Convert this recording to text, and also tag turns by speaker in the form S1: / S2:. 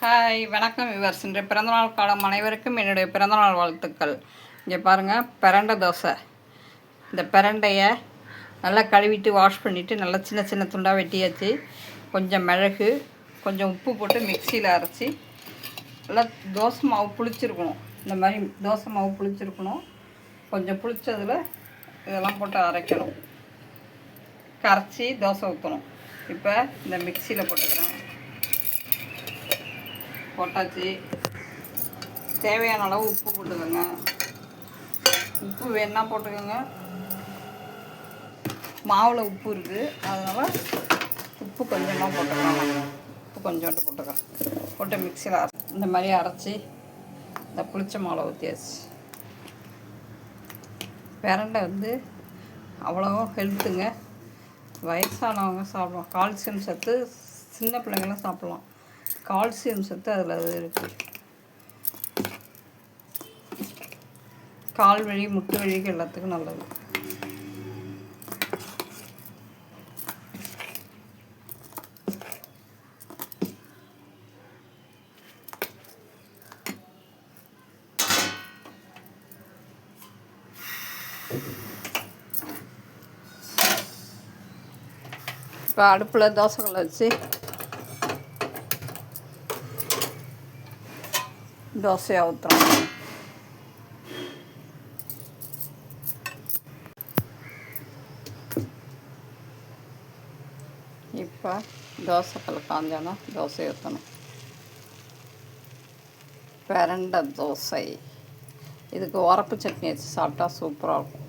S1: Hi வணக்கம் viewers இன்று பிறந்தநாள் காலம் அனைவருக்கும் என்னுடைய பிறந்தநாள் வாழ்த்துக்கள். இங்கே பாருங்கள் பிரண்டை தோசை. இந்த பிரண்டையை நல்லா கழுவிட்டு வாஷ் பண்ணிவிட்டு நல்லா சின்ன சின்ன துண்டாக வெட்டியாச்சு. கொஞ்சம் மிளகு கொஞ்சம் உப்பு போட்டு மிக்சியில் அரைச்சி. நல்லா தோசை மாவு புளிச்சிருக்கணும். இந்த மாதிரி தோசை மாவு புளிச்சிருக்கணும். கொஞ்சம் புளிச்சதில் இதெல்லாம் போட்டு அரைக்கணும். கரைச்சி தோசை ஊற்றணும் இப்போ இந்த மிக்சியில் போட்டுக்கிறேன். போட்டாச்சு. தேவையான அளவு உப்பு போட்டுக்கோங்க. உப்பு வேணா போட்டுக்கோங்க. மாவில் உப்பு இருக்குது அதனால் உப்பு கொஞ்சமாக போட்டுக்கலாம் உப்பு கொஞ்சோண்டு போட்டுக்கலாம் போட்டு மிக்சியில் அரை இந்த மாதிரி அரைச்சி இந்த புளிச்ச மாவில் ஊற்றியாச்சு பிரண்டை வந்து அவ்வளோ ஹெல்த்துங்க. வயசானவங்க சாப்பிடலாம். கால்சியம் சத்து சின்ன பிள்ளைங்களும் சாப்பிட்லாம். கால்சியம் சத்து அதில் இருக்குது கால் வலி முட்டு வலிக்கு எல்லாத்துக்கும் நல்லது. இப்போ அடுப்பில் தோசைகளை வச்சு தோசையாக ஊற்றுறோம் இப்போ தோசைக்கல் காஞ்சானா தோசை ஊற்றணும் பிரண்டை தோசை இதுக்கு உரப்பு சட்னி வச்சு சாப்பிட்டா சூப்பராக இருக்கும்